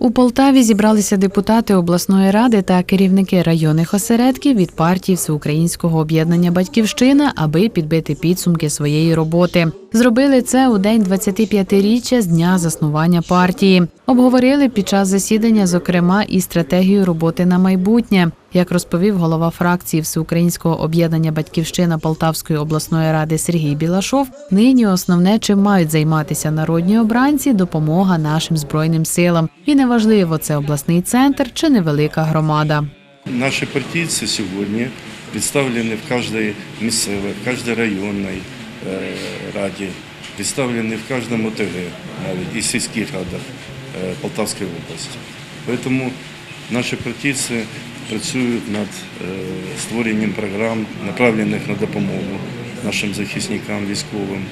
У Полтаві зібралися депутати обласної ради та керівники районних осередків від партії Всеукраїнського об'єднання Батьківщина, аби підбити підсумки своєї роботи. Зробили це у день 25-річчя з дня заснування партії. Обговорили під час засідання, зокрема, і стратегію роботи на майбутнє. Як розповів голова фракції Всеукраїнського об'єднання Батьківщина Полтавської обласної ради Сергій Білашов, нині основне, чим мають займатися народні обранці, допомога нашим збройним силам. І неважливо, це обласний центр чи невелика громада. Наші партійці сьогодні представлені в кожній місцевій, в кожній районній е, раді, представлені в кожному ТГ, навіть і сільських радах е, Полтавської області. Тому наші партійці працюють над е, створенням програм, направлених на допомогу нашим захисникам військовим,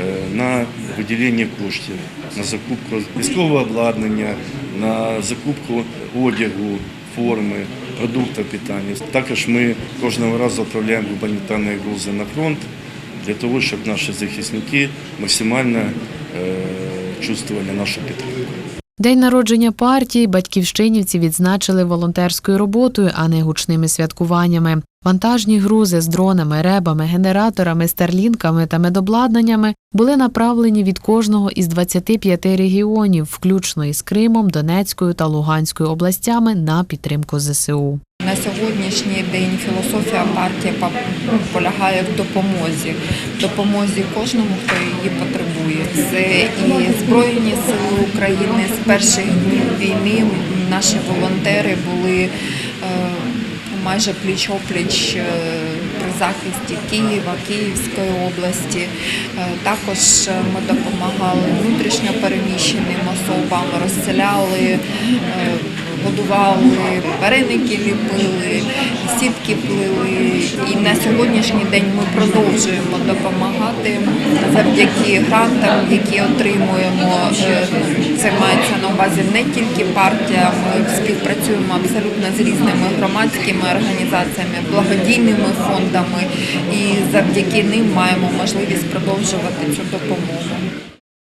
е, на виділення коштів, на закупку військового обладнання, на закупку одягу, форми, продуктів питання. Також ми кожного разу відправляємо гуманітарні грузи на фронт для того, щоб наші захисники максимально е, чувствували нашу підтримку. День народження партії батьківщинівці відзначили волонтерською роботою, а не гучними святкуваннями. Вантажні грузи з дронами, ребами, генераторами, старлінками та медобладнаннями були направлені від кожного із 25 регіонів, включно із Кримом, Донецькою та Луганською областями, на підтримку ЗСУ. На сьогоднішній день філософія партії па- полягає в допомозі, допомозі кожному, хто її потребує. Це і Збройні сили України з перших днів війни. Наші волонтери були е, майже пліч-опліч е, при захисті Києва, Київської області. Е, Також ми допомагали внутрішньо переміщеним особам, розселяли. Годували, вареники ліпили, сітки плили. І на сьогоднішній день ми продовжуємо допомагати завдяки грантам, які отримуємо. Е, Це мається на увазі не тільки партія, ми співпрацюємо абсолютно з різними громадськими організаціями, благодійними фондами, і завдяки ним маємо можливість продовжувати цю допомогу.